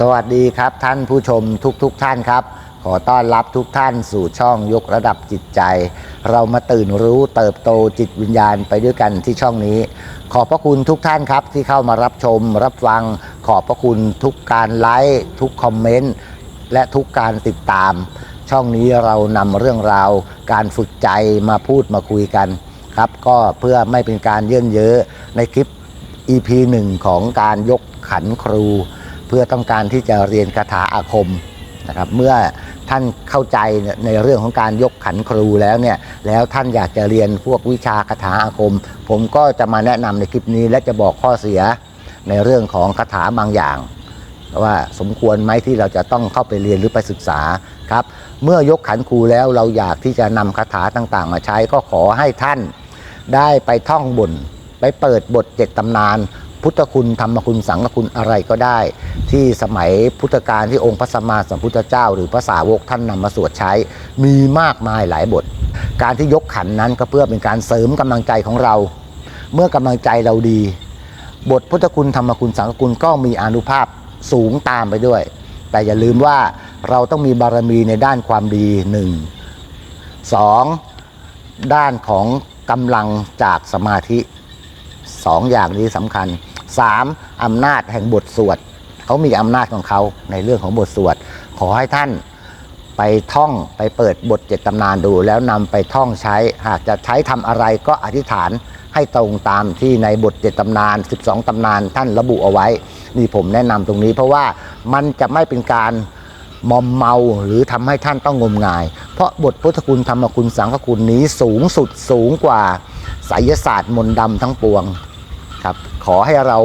สวัสดีครับท่านผู้ชมทุกๆทท่านครับ ขอต้อนรับทุกท่านสู่ช่องยกระดับจิตใจ เรามาตื่นรู้เติบโตจิตวิญญาณไปด้วยกันที่ช่องนี้ ขอบพระคุณทุกท่านครับที่เข้ามารับชม รับฟัง ขอบพระคุณทุกการไลค์ทุกคอมเมนต์และทุกการติดตาม ช่องนี้เรานำเรื่องราว การฝึกใจมาพูดมาคุยกันครับ ก็เพื่อไม่เป็นการเยื่นเย้อในคลิป EP 1 ของการยกขันครู เพื่อต้องการที่จะเรียนคาถาอาคมนะครับเมื่อท่านเข้าใจในเรื่องของการยกขันครูแล้วเนี่ยแล้วท่านอยากจะเรียนพวกวิชาคาถาอาคม ผมก็จะมาแนะนำในคลิปนี้ และจะบอกข้อเสียในเรื่องของคาถาบางอย่างว่าสมควรไหมที่เราจะต้องเข้าไปเรียนหรือไปศึกษาครับเมื่อยกขันครูแล้วเราอยากที่จะนำคาถาต่างๆ มาใช้ก็ขอให้ท่านได้ไปท่องบนไปเปิดบทเจ็ดตำนาน พุทธคุณธรรมคุณสังฆคุณอะไรก็ได้ ที่สมัยพุทธกาลที่องค์พระสัมมาสัมพุทธเจ้า หรือพระสาวกท่านนำมาสวดใช้ มีมากมายหลายบท การที่ยกขันนั้นก็เพื่อเป็นการเสริมกำลังใจของเรา เมื่อกำลังใจเราดี บทพุทธคุณธรรมคุณสังฆคุณก็มีอนุภาพสูงตามไปด้วย แต่อย่าลืมว่าเราต้องมีบารมีในด้านความดีหนึ่งสองด้านของกำลังจากสมาธิสองอย่างนี้สำคัญ สามอำนาจแห่งบทสวดเขามีอำนาจของเขาในเรื่องของบทสวด ขอให้ท่านไปท่องไปเปิดบทเจ็ดตำนานดู แล้วนำไปท่องใช้ หากจะใช้ทำอะไรก็อธิษฐานให้ตรงตามที่ในบทเจ็ดตำนาน 12 ตำนานท่านระบุเอาไว้ นี่ผมแนะนำตรงนี้ เพราะว่ามันจะไม่เป็นการมอมเมาหรือทำให้ท่านต้องงมงาย เพราะบทพุทธคุณธรรมคุณสังฆคุณนี้สูงสุดสูงกว่าไสยศาสตร์มนต์ดำทั้งปวง ครับ ขอให้เรา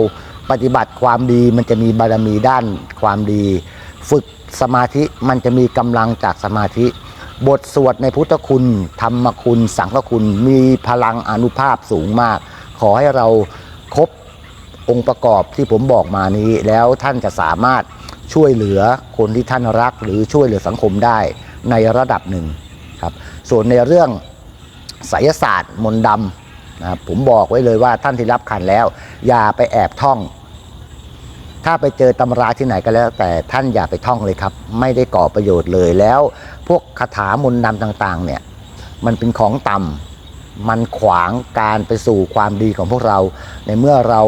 ปฏิบัติความดีมันจะมีบารมีด้านความดี ฝึกสมาธิมันจะมีกำลังจากสมาธิ บทสวดในพุทธคุณ ธรรมคุณ สังฆคุณมีพลังอนุภาพสูงมาก ขอให้เราครบองค์ประกอบที่ผมบอกมานี้ แล้วท่านจะสามารถช่วยเหลือคนที่ท่านรัก หรือช่วยเหลือสังคมได้ในระดับหนึ่งครับส่วนในเรื่องไสยศาสตร์มนต์ดำ นะครับผมบอกไว้เลยว่าท่านที่รับขันแล้ว อย่าไปแอบท่อง ถ้าไปเจอตำราที่ไหนก็แล้ว แต่ท่านอย่าไปท่องเลยครับ ไม่ได้ก่อประโยชน์เลยแล้ว พวกคาถามนต์ดำต่างๆ เนี่ย มันเป็นของต่ำมันขวางการไปสู่ความดีของพวกเรา ในเมื่อเรา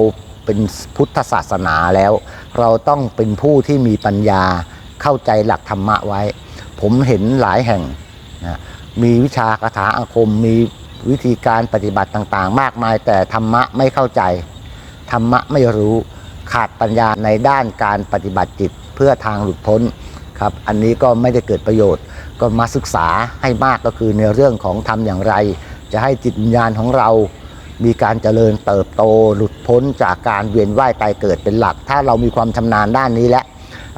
เป็นพุทธศาสนาแล้ว เราต้องเป็นผู้ที่มีปัญญาเข้าใจหลักธรรมะไว้ ผมเห็นหลายแห่งนะมีวิชาคาถาอาคมมี วิธีการปฏิบัติต่างๆ มากมาย แต่ธรรมะไม่เข้าใจ ธรรมะไม่รู้ขาดปัญญาในด้านการปฏิบัติจิตเพื่อทางหลุดพ้นครับ อันนี้ก็ไม่ได้เกิดประโยชน์ ก็มาศึกษาให้มากก็คือในเรื่องของทำอย่างไร จะให้จิตวิญญาณของเรา มีการเจริญเติบโตหลุดพ้นจากการเวียนว่ายตายเกิดเป็นหลัก ถ้าเรามีความชำนาญด้านนี้และ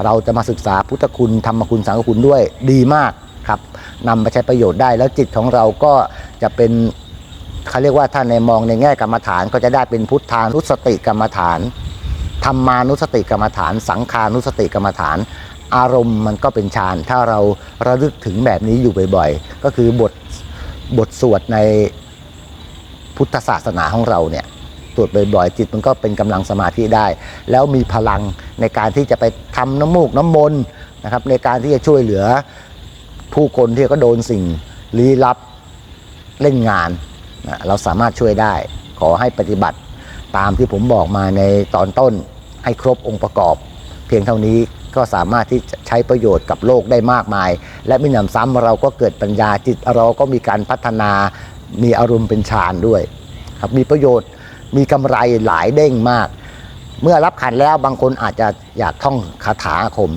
เราจะมาศึกษาพุทธคุณธรรมคุณสังฆคุณด้วยดีมาก นำไปใช้ประโยชน์ได้ แล้วจิตของเราก็จะเป็นเขาเรียกว่าถ้าในมองในแง่กรรมฐานก็จะได้เป็นพุทธานุสติกรรมฐานธรรมานุสติกรรมฐาน สังขานุสติกรรมฐาน อารมณ์มันก็เป็นฌานถ้าเราระลึกถึงแบบนี้อยู่บ่อยๆ ก็คือบทบทสวดในพุทธศาสนาของเราเนี่ยตรวจบ่อยๆ จิตมันก็เป็นกำลังสมาธิได้ แล้วมีพลังในการที่จะไปทำน้ำมูกน้ำมนต์นะครับในการที่จะช่วยเหลือ ผู้คนที่ก็โดนสิ่งลี้ลับเล่นงานนะเราสามารถช่วยได้ ขอให้ปฏิบัติตามที่ผมบอกมาในตอนต้นให้ครบองค์ประกอบ เพียงเท่านี้ก็สามารถที่จะใช้ประโยชน์กับโลกได้มากมาย และมิหนำซ้ำเราก็เกิดปัญญาจิตเราก็มีการพัฒนามีอารมณ์เป็นฌานด้วยครับมีประโยชน์มีกำไรหลายเด้งมาก เมื่อรับขันแล้วบางคนอาจจะอยากท่องคาถาอาคม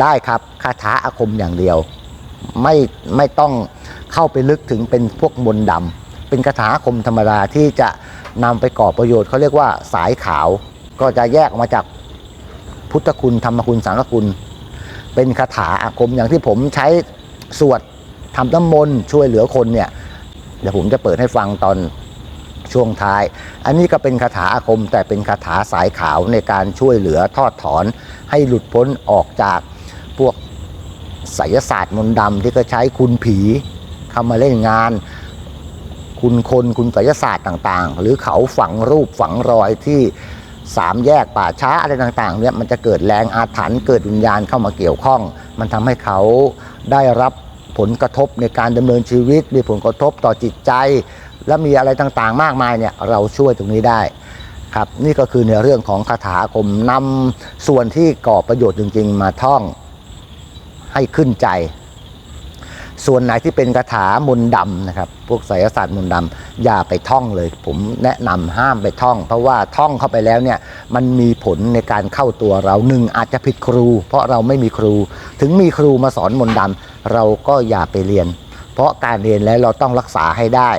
ได้ครับคาถาอาคมอย่างเดียว ไม่ไม่ต้องเข้าไปลึกถึงเป็นพวกมนต์ดำเป็นคาถาคมธรรมดาที่จะนำไปก่อประโยชน์เขาเรียกว่าสายขาว ก็จะแยกออกมาจากพุทธคุณธรรมคุณสังคุณ เป็นคาถาอาคมอย่างที่ผมใช้สวดทำน้ำมนต์ช่วยเหลือคนเนี่ยเดี๋ยวผมจะเปิดให้ฟังตอนช่วงท้าย อันนี้ก็เป็นคาถาอาคม แต่เป็นคาถาสายขาวในการช่วยเหลือทอดถอนให้หลุดพ้นออกจากพวก ไสยศาสตร์มนต์ดำที่ก็ใช้คุณผีเข้ามาเล่นงาน คุณคนคุณไสยศาสตร์ต่างๆ หรือเขาฝังรูปฝังรอยที่สามแยกป่าช้าอะไรต่างๆเนี่ยมันจะเกิดแรงอาถรรพ์เกิดวิญญาณเข้ามาเกี่ยวข้อง มันทำให้เขาได้รับผลกระทบในการดำเนินชีวิต มีผลกระทบต่อจิตใจ และมีอะไรต่างๆ มากมายเนี่ยเราช่วยตรงนี้ได้ครับนี่ก็คือในเรื่องของคาถาคมนำส่วนที่ก่อประโยชน์จริง ๆ มาท่อง ให้ขึ้นใจ ส่วนไหนที่เป็นคาถามนดำนะครับ พวกไสยศาสตร์มนดำอย่าไปท่องเลย ผมแนะนำห้ามไปท่อง เพราะว่าท่องเข้าไปแล้วเนี่ยมันมีผลในการเข้าตัวเราหนึ่งอาจจะผิดครู เพราะเราไม่มีครู ถึงมีครูมาสอนมนดำเราก็อย่าไปเรียน เพราะการเรียนแล้วเราต้องรักษาให้ได้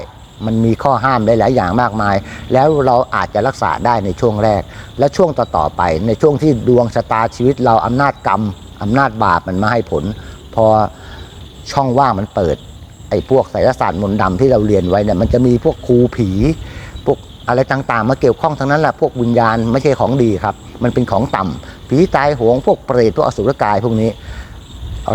มันมีข้อห้ามได้หลายอย่างมากมาย แล้วเราอาจจะรักษาได้ในช่วงแรก และช่วงต่อๆไป ในช่วงที่ดวงชะตาชีวิตเราอำนาจกรรม อำนาจบาปมันมาให้ผล พอช่องว่างมันเปิด ไอ้พวกไสยศาสตร์มนต์ดำที่เราเรียนไว้เนี่ยมันจะมีพวกครูผี พวกอะไรต่างๆ มาเกี่ยวข้องทั้งนั้นแหละพวกวิญญาณไม่ใช่ของดีครับ มันเป็นของต่ำผีตายโหงพวกเปรตพวกอสุรกายพวกนี้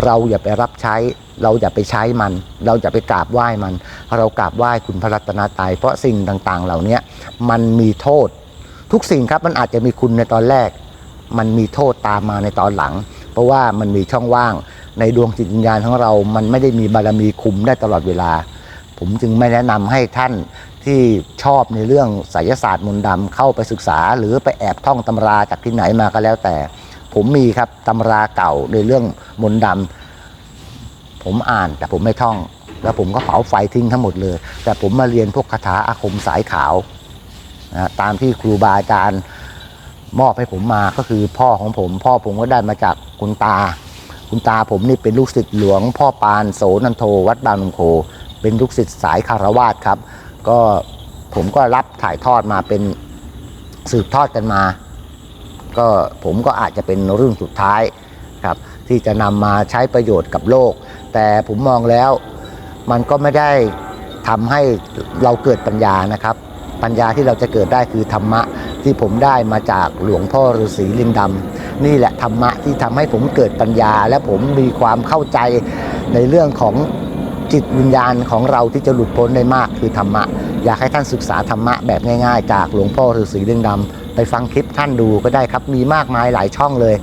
เราอย่าไปรับใช้ เราอย่าไปใช้มัน เราอย่าไปกราบไหว้มัน เรากราบไหว้คุณพระรัตนตรัยเพราะสิ่งต่างๆ เหล่านี้มันมีโทษ ทุกสิ่งครับมันอาจจะมีคุณในตอนแรก มันมีโทษตามมาในตอนหลัง ราะว่ามันมีช่องว่าง ในดวงจิตวิญญาณของเรา มันไม่ได้มีบารมีคุมได้ตลอดเวลา ผมจึงไม่แนะนำให้ท่านที่ชอบในเรื่องไสยศาสตร์มนต์ดำเข้าไปศึกษา หรือไปแอบท่องตำราจากที่ไหนมาก็แล้วแต่ ผมมีครับตำราเก่าในเรื่องมนต์ดำผมอ่านแต่ผมไม่ท่อง แล้วผมก็เผาไฟทิ้งทั้งหมดเลย แต่ผมมาเรียนพวกคาถาอาคมสายขาวนะตามที่ครูบาอาจารย์ มอบให้ผมมาก็คือพ่อของผม พ่อผมก็ได้มาจากคุณตา คุณตาผมนี่เป็นลูกศิษย์หลวง พ่อปานโสนันโทวัดบางนมโค เป็นลูกศิษย์สายคารวาสครับ ก็ผมก็รับถ่ายทอดมาเป็นสืบทอดกันมา ก็ผมก็อาจจะเป็นรุ่นสุดท้ายครับ ที่จะนำมาใช้ประโยชน์กับโลก แต่ผมมองแล้วมันก็ไม่ได้ทำให้เราเกิดปัญญานะครับ ปัญญาที่เราจะเกิดได้คือธรรมะที่ผมได้มาจากหลวงพ่อฤาษีลิงดำนี่แหละธรรมะที่ทำให้ผมเกิดปัญญา และผมมีความเข้าใจในเรื่องของจิตวิญญาณของเราที่จะหลุดพ้นได้มากคือธรรมะ อยากให้ท่านศึกษาธรรมะแบบง่ายๆ จากหลวงพ่อฤาษีลิงดำไปฟังคลิปท่านดูก็ได้ครับ มีมากมายหลายช่องเลย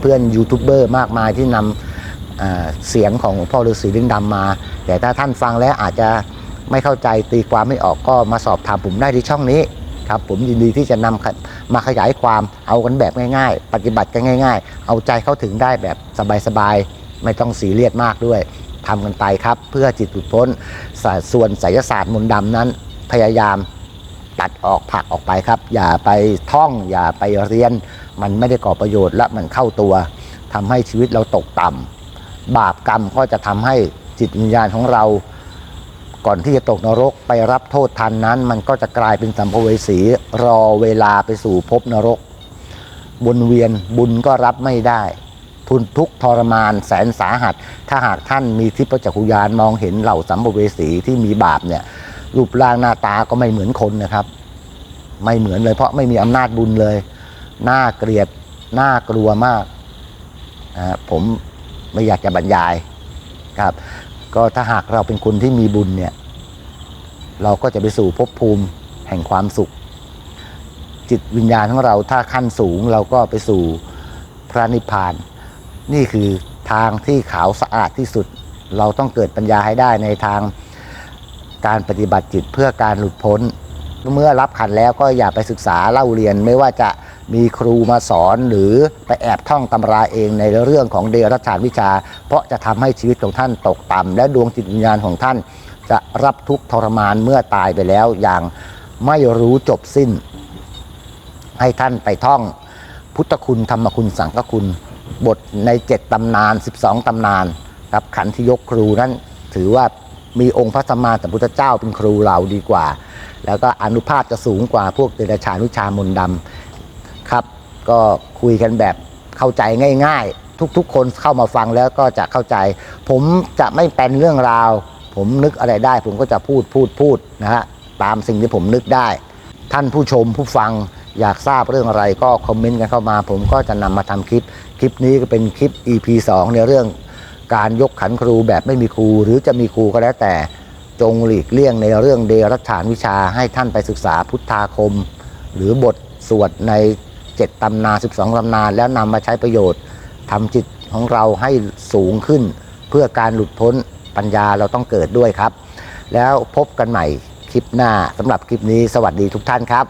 เพื่อนๆยูทูบเบอร์มากมายที่นำอ่าเสียงของหลวงพ่อฤาษีลิงดำมา แต่ถ้าท่านฟังแล้วอาจจะ ไม่เข้าใจตีความไม่ออกก็มาสอบถามผมได้ที่ช่องนี้ครับผมยินดีที่จะนำขมาขยายความเอากันแบบง่ายๆ ปฏิบัติกันง่าย ๆ เอาใจเข้าถึงได้แบบสบายๆ ไม่ต้องสีเรียดมากด้วยทำกันไปครับ เพื่อจิตหลุดพ้นส่วนไสยศาสตร์มนต์ดำนั้น พยายามตัดออกผักออกไปครับ อย่าไปท่อง อย่าไปเรียน มันไม่ได้ก่อประโยชน์และมันเข้าตัวทำให้ชีวิตเราตกต่ำบาปกรรมก็จะทำให้จิตวิญญาณของเรา ก่อนที่จะตกนรกไปรับโทษทันนั้น มันก็จะกลายเป็นสัมภเวสีรอเวลาไปสู่ภพนรกวนเวียนบุญก็รับไม่ได้ ทุนทุกทรมานแสนสาหัส ถ้าหากท่านมีทิพจักขุยานมองเห็นเหล่าสัมภเวสีที่มีบาปเนี่ยรูปร่างหน้าตาก็ไม่เหมือนคนนะครับ ไม่เหมือนเลย เพราะไม่มีอำนาจบุญเลยน่าเกลียดน่ากลัวมากนะผมไม่อยากจะบรรยายครับ ก็ถ้าหากเราเป็นคนที่มีบุญเนี่ยเราก็จะไปสู่ภพภูมิแห่งความสุข จิตวิญญาณของเราถ้าขั้นสูงเราก็ไปสู่พระนิพพาน นี่คือทางที่ขาวสะอาดที่สุด เราต้องเกิดปัญญาให้ได้ในทางการปฏิบัติจิตเพื่อการหลุดพ้น เมื่อรับขันแล้วก็อย่าไปศึกษาเล่าเรียนไม่ว่าจะ มีครูมาสอนหรือไปแอบท่องตำราเองในเรื่องของเดรัจฉานวิชา เพราะจะทำให้ชีวิตของท่านตกต่ำและดวงจิตวิญญาณของท่าน จะรับทุกข์ทรมานเมื่อตายไปแล้วอย่างไม่รู้จบสิ้น ให้ท่านไปท่อง พุทธคุณธรรมคุณสังฆคุณ บทใน 7ตำนาน 12ตำนานครับขันธ์ที่ยกครูนั้นถือว่ามีองค์พระสัมมาสัมพุทธเจ้าเป็นครูเราดีกว่า แล้วก็อนุภาพจะสูงกว่าพวกเดรัจฉานวิชามนดำ ครับ ก็คุยกันแบบเข้าใจง่าย ๆ ทุกๆ คนเข้ามาฟังแล้วก็จะเข้าใจ ผมจะไม่เป็นเรื่องราว ผมนึกอะไรได้ ผมก็จะพูดพูดพูดนะฮะตามสิ่งที่ผมนึกได้ ท่านผู้ชมผู้ฟังอยากทราบเรื่องอะไรก็คอมเมนต์กันเข้ามา ผมก็จะนำมาทำคลิป คลิปนี้ก็เป็นคลิป EP 2 ในเรื่องการยกขันครูแบบไม่มีครู หรือจะมีครูก็แล้วแต่จงหลีกเลี่ยงในเรื่องเดรัจฉานวิชาให้ท่านไปศึกษาพุทธาคม หรือบทสวดใน 7ตำนาน12ตำนาน แล้วนำมาใช้ประโยชน์ทำจิตของเราให้สูงขึ้น เพื่อการหลุดพ้นปัญญาเราต้องเกิดด้วยครับ แล้วพบกันใหม่คลิปหน้าสำหรับคลิปนี้สวัสดีทุกท่านครับ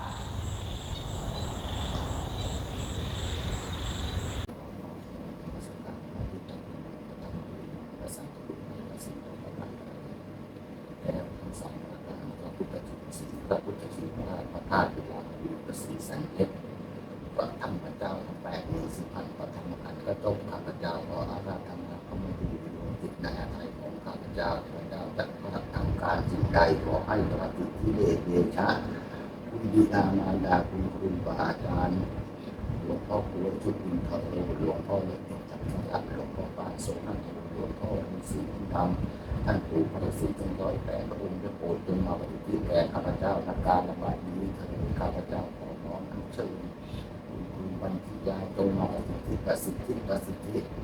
แล้วทั้งสองประการพระพุทธจุสีพระพุทธจุฬาพระธาตุปิฎกพระศรีสันเพชรพระธรรมเจ้าทั้งแปดหมื่นสิบพันพระธรรมขันธ์ก็จงข้าพเจ้าขออาราธนาพระมณีดวงจิตในอาทัยของข้าพเจ้าข้าพเจ้าจะมาทำการสิ่งใดขอให้ปฏิทิเลเดชะคุณบิดามารดาคุณครูบาอาจารย์หลวง พ่อครูชุดอินทร์หลวงพ่อเลยจักรพรรดิหลวงพ่อปานโสนันทหลวงพ่อมีสีธรรมท่านปู่พระศรีจงร้อยแปดพระองค์จะโปรดจงมาปฏิทินแก่ข้าพเจ้านัการระบาดนี้เถิดข้าพเจ้าขอน้อมอัญเชิญคุณบัญชียาจงมาปฏิทินประสิทธิประสิทธิ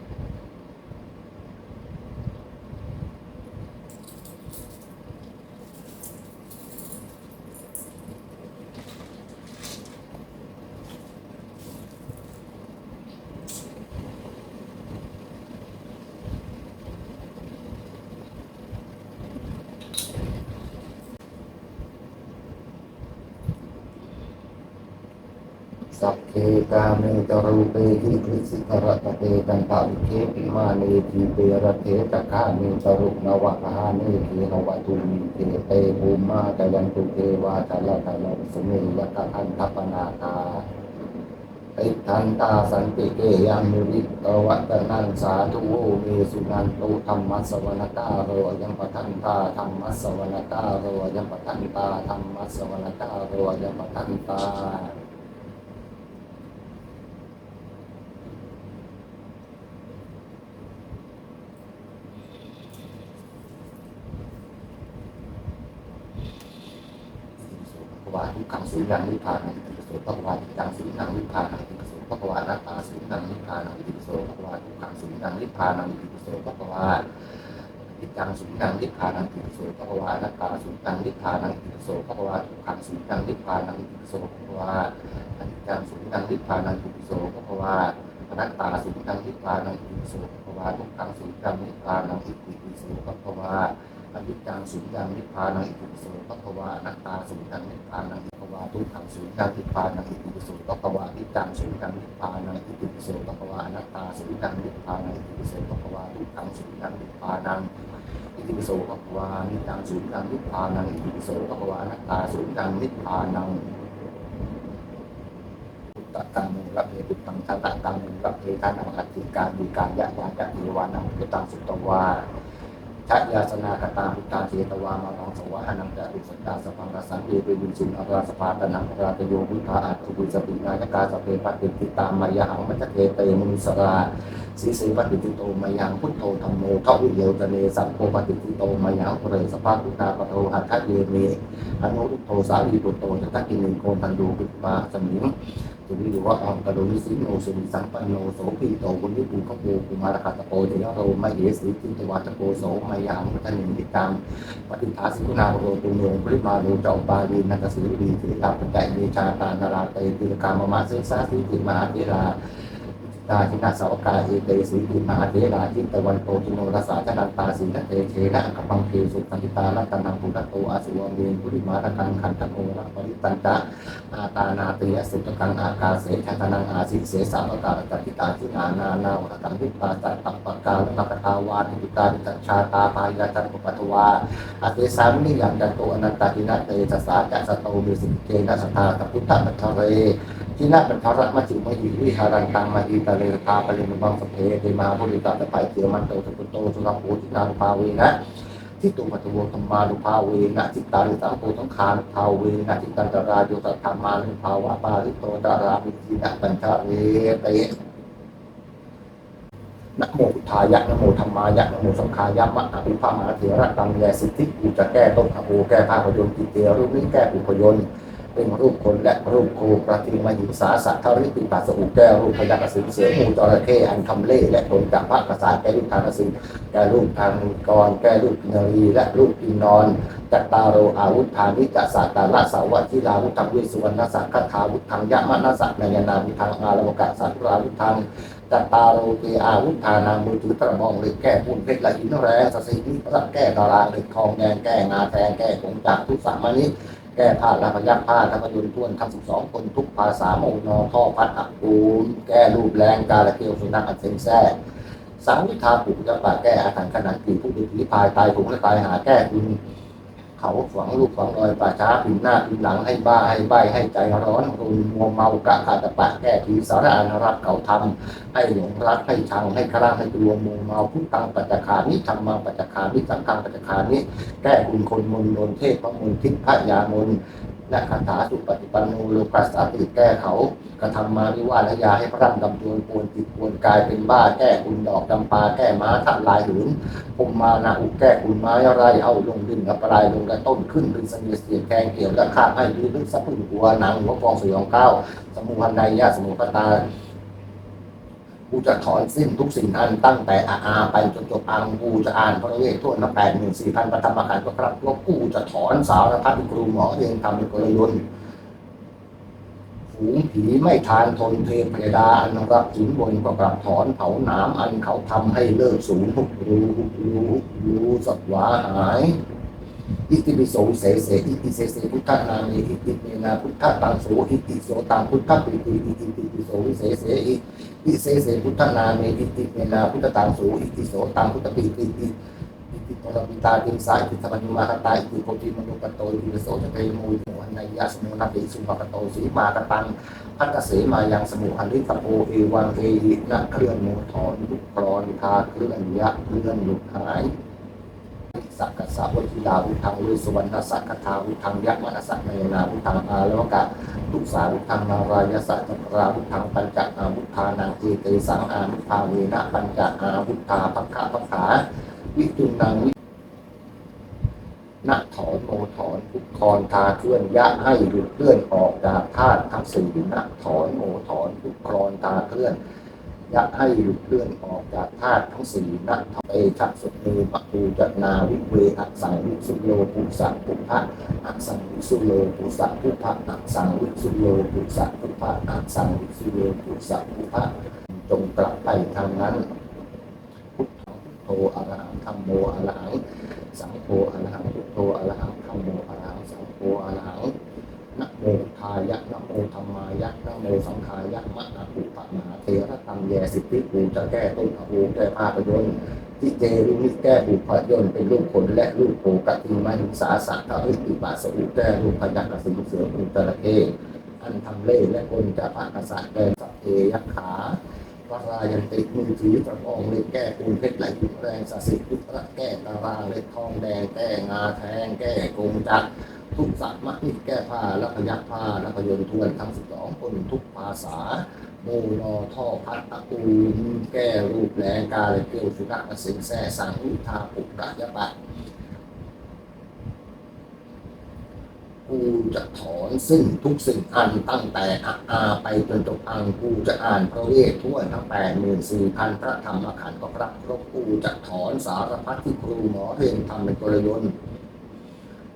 สัพเพ กาเมจรูเปทิกฤสิกรตเตกันตาวิเคปิมาเนทีเปรเทตคาเมจรุนวะคาเนทีนวะตุมีเตเตภูมาจยันตุเทวาทะละทะละสเมยะกะอันทัปนาคาติทันตาสันติเกยังมุริตวัตนันสาธุโวเมสุนันตุธรรมัสสวนกาโรยังปทันตาธรรมัสสวนกาโรยังปทันตาธรรมัสสวนกาโรยังปทันตา ภค วาทุกขังสุญญานิพพานังติปิโสภควาทิตังสุญญานิพพานังติปิโสภควานาตตาสุญญานิพพานังติปิโสภควาทุกขังสุญญานิพพานังติปิโสภควาทิตังสุญญานิพพานังติปิโสภควานาตตาสุญญานิพพานังติปิโสภควาทุกขังสุญญานิพพานังติปิโสภควาอนิจังสุญญานิพพานังติปิโสภควาอนัตตาสุญญานิพพานังติปิโสภควาทุกขังสุญญานิพพานังติปิโสภควา อนิจจังสุญญานิพพานังอิติปิโสภควานัตตาสุญญานิพพานังอิติภควาทุกขังสุญญานิพพานังอิติปิโสภควานิจจังสุญญานิพพานังอิติปิโสภควานัตตาสุญญานิพพานังอิติปิโสภควาทุกขังสุญญานิพพานังอิติปิโสภควานิจจังสุญญานิพพานังอิติปิโสภควานัตตาสุญญานิพพานังตะตังมุระเพตุตังตะตะตังมุระเพทานังอัตติการมีการยะยะยะเทวานังเปตังสุตวา ชัยาสนากตาพุทธาเจตวามาลังสวะอนังจะติสัตาสพังกสังเอเปวิสุนอาราสภาตนังราตโยพุทธาอัตถุสตินายกาสเพปฏิติตามมายาหังมัจเกเตมุสราสีสีปฏิติโตมายังพุทโธธรรมโมเข้าวิโยตเนสัมโพปฏิติโตมายังเรสภาพุทธาปโทหัตถเยเมอนุตโตสาลีปุตโตจัตตกินิโกตันดูปิปาสมิง ตุลิวะอังกะโดนิสิโนสุนิสัมปันโนโสปีโตบุญญภูขโปกุมารคาตโปเทยโรมเหสีจินตวาตโกโสมายังมุตนิมิตามปฏิทาสิกุนาโรตุโยปริมาโรจอบาลีนันตสุรีสิตาปัจจัยเนชาตานาราเตติกามมาเสสาสิติมหาเทรา ตาชินาสาวกาเอเตสีติมหาเทราจิตวันโตจิโนรสาจนันตาสินเตเชนะกัปังเคสุสันติตาลัตนังปุตโตอาสุวเวนปุริมาตคังขันตะโกระปริตันตะอาตานาเตยสุตกังอากาเสชตนังอาสิเสสาวกาตติตาจินานานาวัตังวิปาตัปปกาลปะตาวาติตาติชาตาปายาจันปปัตวาอาเตสามิยังจันโตอนันตาทินะเตจสาจัสโตมิสิเกนะสตาตพุทธปัทเร ทินะปัทระมจิมหิวิหารันตังมาหิตะเลพาปริมบังสเพเตมาบุริตาตะไปเกียมันโตสุโตสุนัมโพธินาภาเวนะทิตุมัตโวธรรมานุภาเวนะจิตตาลิสังโพทังคานุภาเวนะจิตตันตราโยตธรรมานุภาวะปาริโตตารามิทินะปัญชาเวเตนะโมพุทธายะนะโมธรรมายะนะโมสังขายะมะอภิพามหาเถระตังแยสิทธิกูจะแก้ต้นขบูแก้ภาพยนต์ติเตียรูปนี้แก้อุปยนต์ เป็นรูปคนและรูปครูประติมาหิงสาสัตว์ทริปิปัสสอุแก้รูปพยักสิงเสือมูจระเข้อันคำเล่และผลจากพระกษัตริย์แก้รูปทานสิงแก้รูปทางกรแก้รูปนรีและรูปปีนอนจัตตารโออาวุธานิจัสสาตาละสาวัชิราวุธังวิสุวรรณสักขทาวุธังยะมะนัสสนายนาวุธังอาลวกะสัตราวุธังจัตตารโอเตอาวุธานามือถือกระบองเหล็กแก้ปุ่นเพชรละหินแร่สสินิรับแก้ตารางเหล็กทองแดงแก้งาแทงแก้ของจากทุกสามานิ แก้ผ้าละพยักผ้าทั้งพยุนทวนทั้งสิบสองคนทุกภาษาโมนอท่อพัดอักปูนแก้รูปแรงกาละเกียวสุนัขอันเซ็งแซ่สังวิทาปุกจะปาแก้อาถรรพ์ขนาดกี่ผู้ดีผีพายตายผงและตายหาแก้คุณ เขาฝังลูกฝังรอยป่าช้าปินหน้าปินหลังให้บ้าให้ใบให้ใจร้อนรุนมัวเมากะขาดตะปะแก้ทีสารานรับเขาทำให้หลงรักให้ชังให้ครั่งให้กลัวมัวเมาพุทธังปัจจคานิธรรมังปัจจคานิสังฆังปัจจคานิแก้คุณคนมนโดนเทพพระมนทิพย์พระยามน และคาถาสุปฏิปันโนโลกัสสาติแก้เขากระทำมาวิวาทยาให้พระร่ำดำดวนปวนจิดปวนกายเป็นบ้าแก้คุณดอกจำปาแก้ม้าทัดลายหืนพมมานาอุแก้คุณไม้ไรเอาลงดึงกระปลายลงกระต้นขึ้นเป็นเสนียเสียดแกงเกี่ยวและข้าให้ยืนลึกสะพึ่งหัวหนังหัวกองสยองก้าวสมุหันใดยาสมุปตา กูจะถอนสิ้นทุกสิ่งอันตั้งแต่อาอาไปจนจบอังกูจะอ่านพระเวททั่วนับแปดหนึ่งสี่พันปฐมขันธ์ก็ครับว่ากูจะถอนสารพัดครูหมอเองทำเป็นกลยุทธ์ฝูงผีไม่ทานทนเทพยดาอันรับสินบนก็กลับถอนเผาหนามอันเขาทำให้เลิกสูญหุบรูหุบรูหุบรูสัตว์หวาหาย อิติปิโสเสเสอิติเสเสพุทธนามีอิติเมนาพุทธตังโสอิติโสตังพุทธปิติอิติปิโสวิเสเสอิอิเสเสพุทธนามีอิติเมนาพุทธตังโสอิติโสตังพุทธปิติอิอิติปรมิตาติสาอิติธรรมนิมาคตาอิติโพธิมนุปโตอิติโสจะเตมูโมหันนายาสมุนาติสุมาคโตสีมากตังพักเกษมายังสมุหันลิตโปเอวังเอหินะเคลื่อนโมถอนลุกกรอนพาเคลื่อนยะเคลื่อนหลุดหาย สักกสะวชิลาวุธังลุสวรรณสักกทาวุธังยักษ์มนัสสะเนนาวุธังอาลวกะทุกสาวุธังนารายสัจจราวุธังปัญจอาวุธานังเจเตสังอาวุธาเวนะปัญจอาวุธาภัคคะภัคขาวิจุนังวินะถอนโมถอนทุกคอนทาเคลื่อนยะให้หลุดเคลื่อนออกจากธาตุทั้งสี่นะถอนโมถอนทุกครอนตาเคลื่อน ยะให้หลุดเลื่อนออกจากธาตุทั้งสี่นะเอชักสุนีปะปูจนาวิเวอักสังวิสุโลปุสัปุพะอักสังวิสุโลปุสัปุพะอักสังวิสุโลปุสัปุพะอักสังวิสุโลปุสัปุพะจงกลับไปทางนั้นพุทโธอรหังธัมโมอรหังสังโฆอรหังพุทโธอรหังธัมโมอรหังสังโฆอรหังนะโมทายะนะโมธรรมายะนะโมสังขายะมะนะปุปะมหาเถระตัม แยสิทธิปูจะแก้ต้นอภูแก้ภาพยนต์ที่เจรุนิแก้ปุพยนต์เป็นรูปผลและรูปโภกติมาหิงสาสัตถะอิติปาสอุแก้รูปพยักสิงเสืออุตระเกอันทำเล่และคนจะพากษัตริย์แก้สัพเพยักขาวรายันติมือถือกระบองเล็กแก้ปูนเพชรไหลยุดแรงสสิทธิระแก้ตารางเล็กทองแดงแก้งาแทงแก้กงจักทุกสัตว์มักนิแก้ผ้าและพยักผ้าและพยนต์ทวนทั้งสิบสองคนทุกภาษา โมนอท่อพัดตะกูลแก้รูปแรงกาเลยเกลียวสุนัขสิงแซ่สังวิทาปุกกะยะปะกูจะถอนซึ่งทุกสิ่งอันตั้งแต่อาอาไปจนจบอังกูจะอ่านพระเวททั่วทั้งแปดหมื่นสี่พันพระธรรมขันธ์ก็พระครบกูจะถอนสารพัดที่ครูหมอเรียนทำเป็นกลยนต์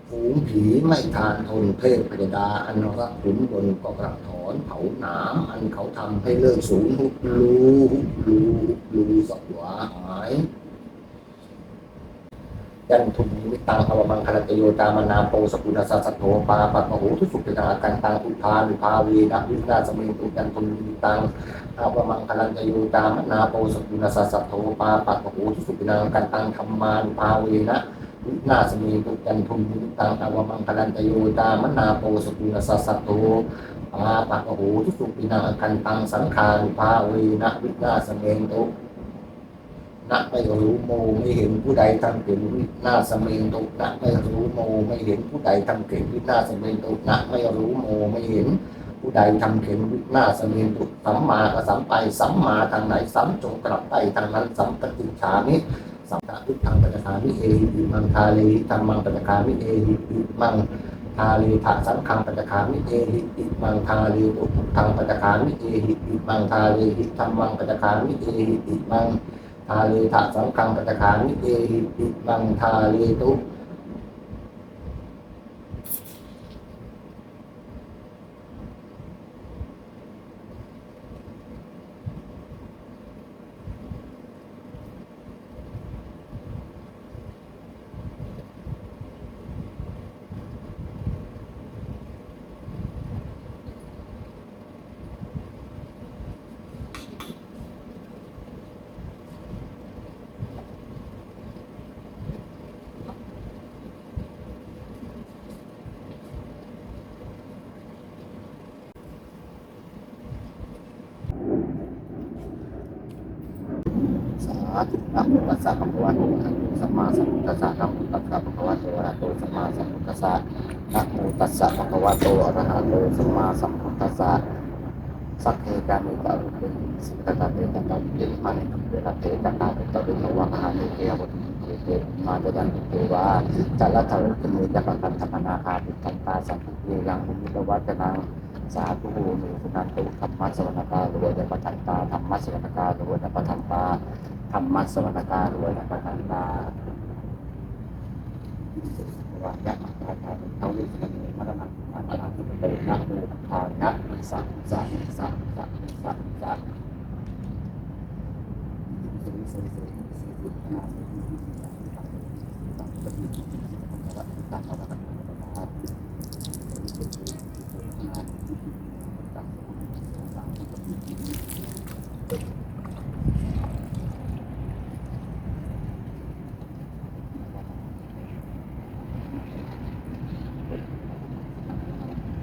ฝูงผีไม่ทานทนเทพพยดาอันรักขุนบนก็กระถ อนเผาหนาอันเขาทำให้เลิกสูญหุบลูหุบลูหุบลูสักหวาหายยันทุนนิตังอวมังคลตโยตามนาโปสกุณาสัสโทปาปัตโหทุสุปินากันตังอุทานุภาวีนะวินาสมิงตุยันทุนนิตังอวมังคลตโยตามนาโปสกุณาสัสโทปาปัตโหทุสุปินากันตังธรรมานุภาวีนะวินาสมีตุกันทุนตังอวมังคลันตโยตามนาโปสกุลสัสสโต อาปะโหทุสุปินากันตังสังขารุภาเวนะวินาสเมงตุนะไม่รู้โมไม่เห็นผู้ใดทำเก่งวินาสเมงตุนะไม่รู้โมไม่เห็นผู้ใดทำเก่งวินาสเมงตุนะไม่รู้โมไม่เห็นผู้ใดทำเข็นวินาสเมงตุสัมมาก็สัมไปสัมมาทางไหนสัมจงกลับไปทางนั้นสัมปติฉามิสัมปะพุทธังปัจจคามิเอหิมังทาเลหิธรรมังปัจจคามิเอหิอิมัง ทาเลทะสังคังปัจจามิเอหิติมังทาเลตุทังปัจจามิเอหิติมังทาเลหิธรรมังปัจจามิเอหิติมังทาเลทะสังคังปัจจามิเอหิติมังทาเลตุ ธุนะโมตั สสะภะคะวะโตสัมมาสัมพุทธัสสะนะโมตัสสะภะคะวะโตอะระหะโตสัมมาสัมพุทธัสสะนะโมตัสสะภะคะวะโตอะระหะโตสัมมาสัมพุทธัสสะสัพเพกามิตารุเปสิกตาเตตตาเตมานิเตระเตตตาเตตะวินวะหานิเกวะเตเตมาจดันเทวาจัลละทารุมุจักขันธรรมนาคาติตันตาสัมภิเยังมุนิตวัจนังสาธุมีสุนันตุธรรมะสวรรคาโรยปัทันตาธรรมะสวรรคาโรยปัทันตา ธรรมสวรรคาโรยปัทันตาวันยักษ์มาทานเท่านี้มันมีมาตรฐานมาตรฐานที่เป็นนักบูชานักสักสักสักสักสักสัก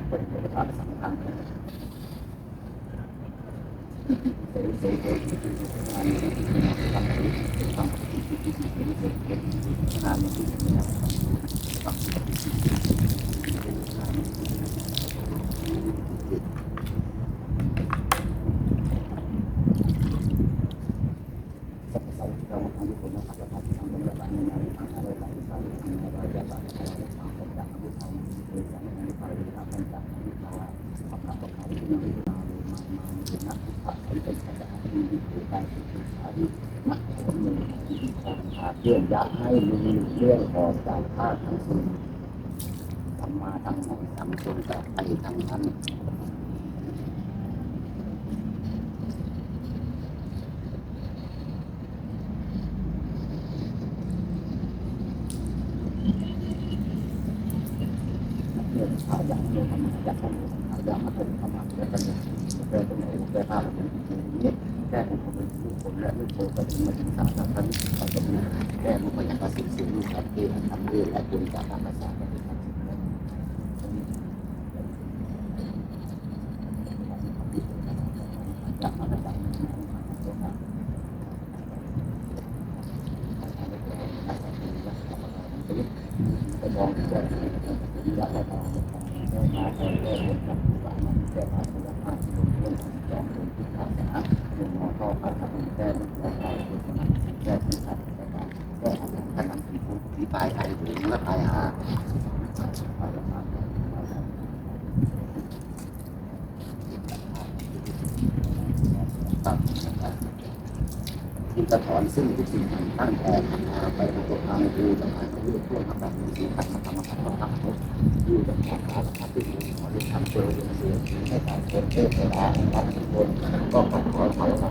เป็นพระสำคัญ เรื่องอยากให้มีเรื่องออกจากภาคทั้งสิ้นทำมาทั้งไหนทำจนแบบไปทั้งนั้นเรื่องขายอย่างเรื่องทำอยากให้ขายอย่างมาเป็นธรรมะและกันแก้ตรงไหนแก้ภาพเป็นอานี้แก้เป็นคนเป็นผู้ คนและลูกโตก็ถึงมาถึงสามทางพันเราจะมีแก้มุขยังภาษีสิ่งลูกครับที่ทำเรื่องและคุณจากทางภาษาก็เป็นคำสิ่งนั้อยากมาได้จากไปมองแก้อยากให้เราแก้มาแก้แก้บนกับบ้ามันแก้มาคุณภาพที่ลงเรื่องจองคนที่ขาดสารลงมอเข้าพัฒนาแก้แก้ไขเป็นขนาดแก้ที่ขาดแก้การแก้ทำขนาดเป็นผู้ที่ปลายไทยถึงและปลายหา ที่จะถ อนซึ่งทุกสิ่งตั้งแต่ไปประกอบทางดูจะผ่านเรื่อยๆทำแบบนี้ขัดมาทำมาทำมาทำทุกอยู่กับแขกขาทำที่ดีขอที่ทำเจอเสียให้ทางคนเพื่อเวลาทำทุกคนก็ขอขอ